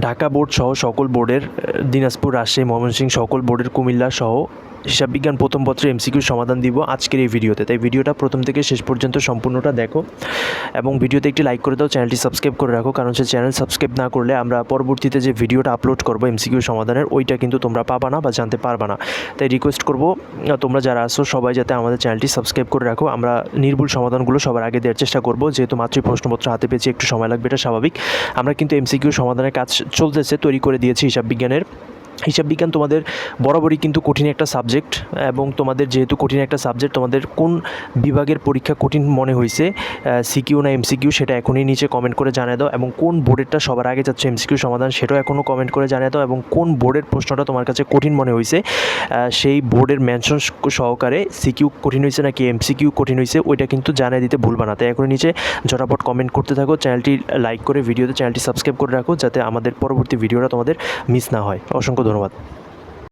Dhaka board সহ সকল বোর্ডের দিনাজপুর রাজশাহী ময়মনসিংহ সকল বোর্ডের কুমিল্লা সহ হিসাব বিজ্ঞান প্রথম পত্রে এমসিকিউ সমাধান দিব আজকের এই ভিডিওতে। তাই ভিডিওটা প্রথম থেকে শেষ পর্যন্ত সম্পূর্ণটা দেখো এবং ভিডিওতে একটি লাইক করে দাও, চ্যানেলটি সাবস্ক্রাইব করে রাখো, কারণ সে চ্যানেল সাবস্ক্রাইব না করলে আমরা পরবর্তীতে যে ভিডিওটা আপলোড করব এমসিকিউ সমাধানের, ওইটা কিন্তু তোমরা পাবা না বা জানতে পারবা না। তাই রিকোয়েস্ট করব তোমরা যারা আসো সবাই যাতে আমাদের চ্যানেলটি সাবস্ক্রাইব করে রাখো। আমরা নির্ভুল সমাধানগুলো সবার আগে দেওয়ার চেষ্টা করব, যেহেতু মাতৃ প্রশ্নপত্র হাতে পেয়েছি, একটু সময় লাগবে, এটা স্বাভাবিক। আমরা কিন্তু এমসিকিউ সমাধানের কাজ চলতেছে, তৈরি করে দিয়েছি হিসাব বিজ্ঞানের হিসাব বিজ্ঞান তোমাদের বরাবরই কিন্তু কঠিন একটা সাবজেক্ট এবং তোমাদের যেহেতু কঠিন একটা সাবজেক্ট তোমাদের কোন বিভাগের পরীক্ষা কঠিন মনে হয়েছে সিকিউ না এমসিকিউ সেটা এখনই নিচে কমেন্ট করে জানিয়ে দাও এবং কোন বোর্ডেরটা সবার আগে যাচ্ছে এমসিকিউ সমাধান সেটাও এখনও কমেন্ট করে জানিয়ে দাও এবং কোন বোর্ডের প্রশ্নটা তোমার কাছে কঠিন মনে হয়েছে সেই বোর্ডের মেনশন সহকারে সিকিউ কঠিন হয়েছে নাকি এমসিকিউ কঠিন হয়েছে ওইটা কিন্তু জানিয়ে দিতে ভুলবা না। তাই এখন নিচে ঝটাপট কমেন্ট করতে থাকো চ্যানেলটি লাইক করে ভিডিওতে চ্যানেলটি সাবস্ক্রাইব করে রাখো, যাতে আমাদের পরবর্তী ভিডিওটা তোমাদের মিস না হয়। অসংখ্য ধন্যবাদ